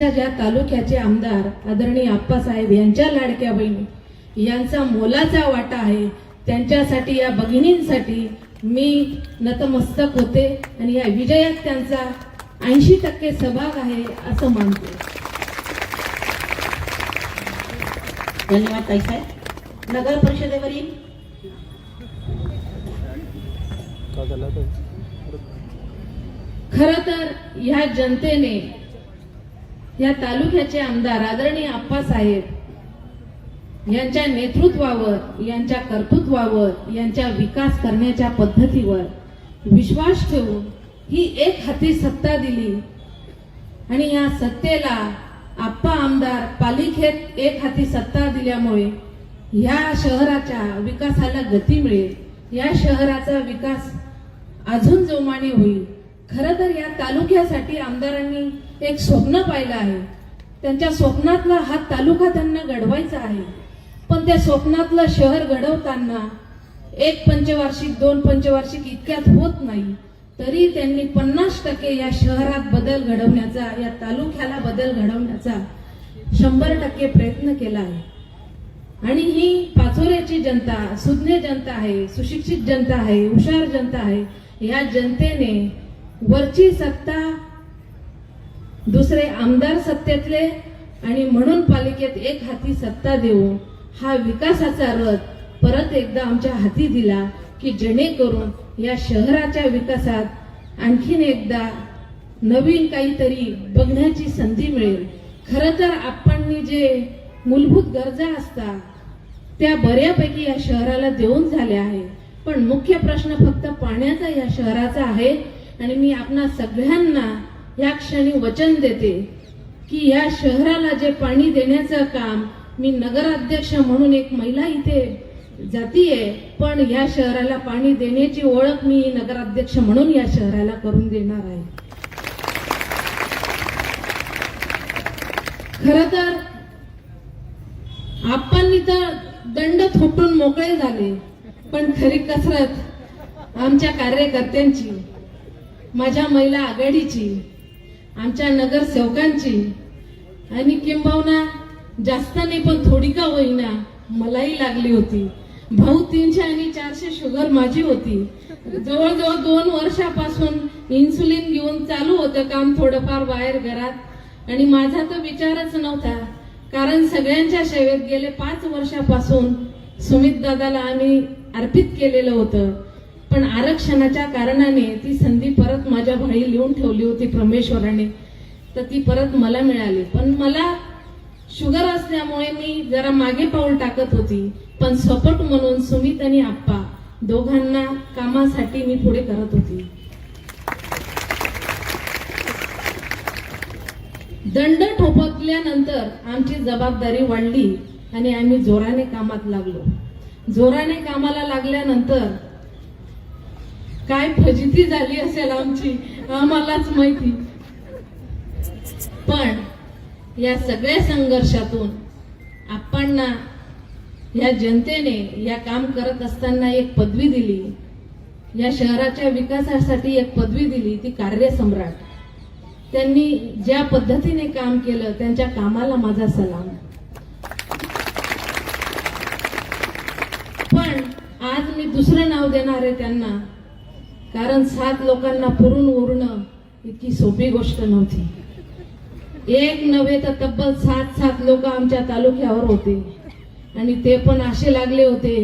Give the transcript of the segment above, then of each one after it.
ज्या तालुक्याचे आमदार आदरणीय आप्पासाहेब यांच्या लाडक्या बहिणी यांचा मोलाचा वाटा आहे. त्यांच्यासाठी या भगिनींसाठी मी नतमस्तक होते आणि या विजयात त्यांचा ऐंशी टक्के सहभाग आहे असं मानते. धन्यवाद ताईसाहेब नगर परिषदेवरील खर तर ह्या जनतेने या तालुक्याचे आमदार आदरणीय आप्पासाहेब यांच्या नेतृत्वावर यांच्या कर्तृत्वावर यांच्या विकास करण्याच्या पद्धतीवर विश्वास ठेवून ही एक हाती सत्ता दिली. आणि या सत्तेला आप्पा आमदार पालिकेत एक हाती सत्ता दिल्यामुळे या शहराच्या विकासाला गती मिळेल. या शहराचा विकास अजून जोमाने होईल. खर तर या तालुक्यासाठी आमदारांनी एक स्वप्न पाहिलं आहे. त्यांच्या स्वप्नातला हा तालुका त्यांना घडवायचा आहे. पण त्या स्वप्नातलं शहर घडवताना एक पंचवार्षिक दोन पंचवार्षिक इतक्यात होत नाही. तरी त्यांनी पन्नास टक्के या शहरात बदल घडवण्याचा या तालुक्याला बदल घडवण्याचा शंभर टक्के प्रयत्न केला आहे. आणि ही पाचोऱ्याची जनता सुज्ञ जनता आहे सुशिक्षित जनता आहे हुशार जनता आहे या जनतेने वरची सत्ता दुसरे आमदार सत्तेतले आणि म्हणून पालिकेत एक हाती सत्ता देऊन हा विकासाचा रथ परत एकदा आमच्या हाती दिला की जेणेकरून या शहराच्या विकासात आणखीन एकदा नवीन काहीतरी बघण्याची संधी मिळेल. खरं तर आपण जे मूलभूत गरजा असतात त्या बऱ्यापैकी या शहराला देऊन झाल्या आहे पण मुख्य प्रश्न फक्त पाण्याचा या शहराचा आहे आणि मी आपणा सगळ्यांना या क्षणी वचन देते की या शहराला जे पाणी देण्याचं काम मी नगराध्यक्ष म्हणून एक महिला इथे जातीये पण या शहराला पाणी देण्याची ओळख मी नगराध्यक्ष म्हणून या शहराला करून देणार आहे. खर तर आपण तर दंड थोपटून मोकळे झाले पण खरी कसरत आमच्या कार्यकर्त्यांची. माझ्या महिला आघाडीची आमच्या नगरसेवकांची आणि किंबहुना जास्त नाही पण थोडी का होईना मलाही लागली होती. भाऊ तीनशे आणि चारशे शुगर माझी होती. जवळजवळ दोन वर्षापासून इन्सुलिन घेऊन चालू होतं काम थोडंफार बाहेर घरात. आणि माझा तर विचारच नव्हता कारण सगळ्यांच्या सेवेत गेले पाच वर्षापासून सुमित दादाला आम्ही अर्पित केलेलं होतं. पण आरक्षणाच्या कारणाने ती संधी परत माझ्या भाई लिहून ठेवली होती परमेश्वराने. तर ती परत मला मिळाली. पण मला शुगर असल्यामुळे मी जरा मागे पाऊल टाकत होती. पण सपोर्ट म्हणून सुमित आणि आप्पा दोघांना कामासाठी मी पुढे करत होती. दंड ठोपकल्यानंतर आमची जबाबदारी वाढली आणि आम्ही जोराने कामात लागलो. जोराने कामाला लागल्यानंतर काय फजिती झाली असेल आमची आम्हालाच माहिती. पण या सगळ्या संघर्षातून आपण या जनतेने या काम करत असताना एक पदवी दिली. या शहराच्या विकासासाठी एक पदवी दिली ती कार्यसम्राट. त्यांनी ज्या पद्धतीने काम केलं त्यांच्या कामाला माझा सलाम. पण आज मी दुसरं नाव देणार आहे त्यांना. कारण सात लोकांना पुरून उरणं इतकी सोपी गोष्ट नव्हती. एक नव्हे तर तब्बल सात सात लोक आमच्या तालुक्यावर होते. आणि ते पण असे लागले होते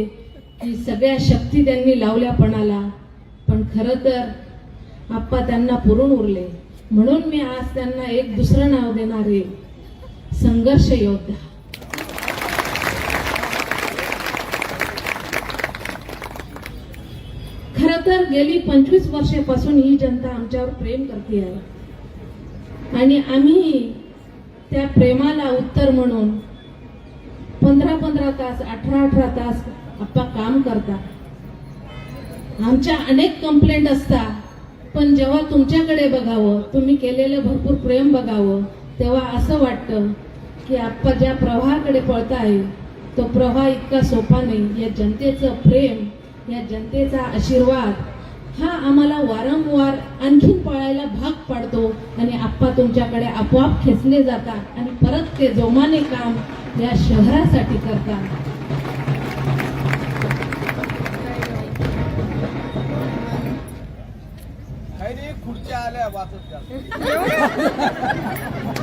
की सगळ्या शक्ती त्यांनी लावल्या पणाला पण खरं तर आप्पा त्यांना पुरून उरले. म्हणून मी आज त्यांना एक दुसरं नाव देणार आहे संघर्ष योद्धा. खर तर गेली पंचवीस वर्षापासून ही जनता आमच्यावर प्रेम करते आहे. आणि आम्ही त्या प्रेमाला उत्तर म्हणून पंधरा पंधरा तास अठरा अठरा तास आप्पा काम करता. आमच्या अनेक कंप्लेंट असतात पण जेव्हा तुमच्याकडे बघावं तुम्ही केलेलं भरपूर प्रेम बघावं तेव्हा असं वाटतं की आप्पा ज्या प्रवाहाकडे पळताय तो प्रवाह इतका सोपा नाही. या जनतेचं प्रेम या जनतेचा आशीर्वाद. हा आम्हाला वारंवार आणखीन पळायला भाग पाडतो आणि आप्पा तुमच्याकडे आपोआप खेचले जातात आणि परत ते जोमाने काम या शहरासाठी करतात.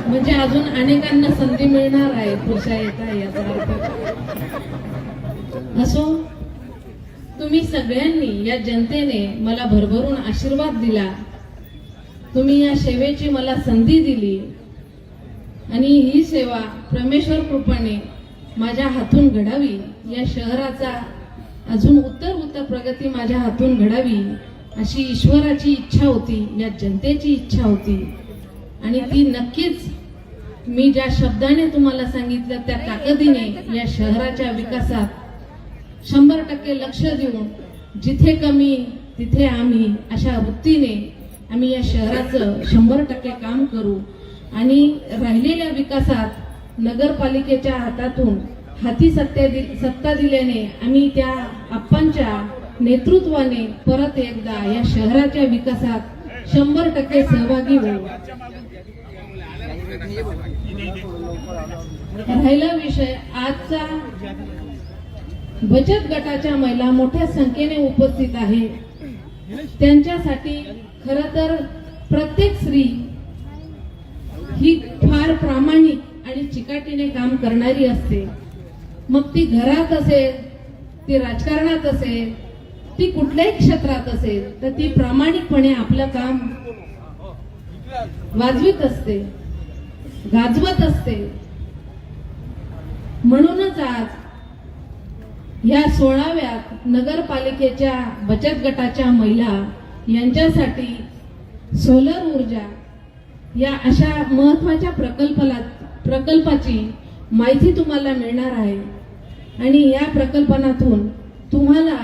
म्हणजे अजून अनेकांना संधी मिळणार आहे पुढच्या येता याचा अर्थ. असो तुम्ही सगळ्यांनी या जनतेने मला भरभरून आशीर्वाद दिला. तुम्ही या सेवेची मला संधी दिली. आणि ही सेवा परमेश्वर कृपाने माझ्या हातून घडावी. या शहराचा अजून उत्तर उत्तर प्रगती माझ्या हातून घडावी अशी ईश्वराची इच्छा होती या जनतेची इच्छा होती. आणि ती नक्कीच मी ज्या शब्दाने तुम्हाला सांगितलं त्या ताकदीने या शहराच्या विकासात शंभर टक्के लक्ष देऊन जिथे कमी तिथे आम्ही अशा वृत्तीने आम्ही या शहराचं शंभर टक्के काम करू. आणि राहिलेल्या विकासात नगरपालिकेच्या हातातून हाती सत्ता दि सत्ता दिल्याने आम्ही त्या आप्पांच्या नेतृत्वाने परत एकदा या शहराच्या विकासात शंभर टक्के सहभागी होऊ. राहिला विषय आजचा बचत गटाच्या महिला मोठ्या संख्येने उपस्थित आहे त्यांच्यासाठी खर तर प्रत्येक स्त्री ही फार प्रामाणिक आणि चिकाटीने काम करणारी असते. मग ती घरात असेल ती राजकारणात असेल ती कुठल्याही क्षेत्रात असेल तर ती प्रामाणिकपणे आपलं काम वाजवीत असते गाजवत असते. म्हणूनच आज या सोळाव्यात नगरपालिकेच्या बचत गटाच्या महिला यांच्यासाठी सोलर ऊर्जा या अशा महत्त्वाच्या प्रकल्पाला प्रकल्पाची माहिती तुम्हाला मिळणार आहे. आणि या प्रकल्पनातून तुम्हाला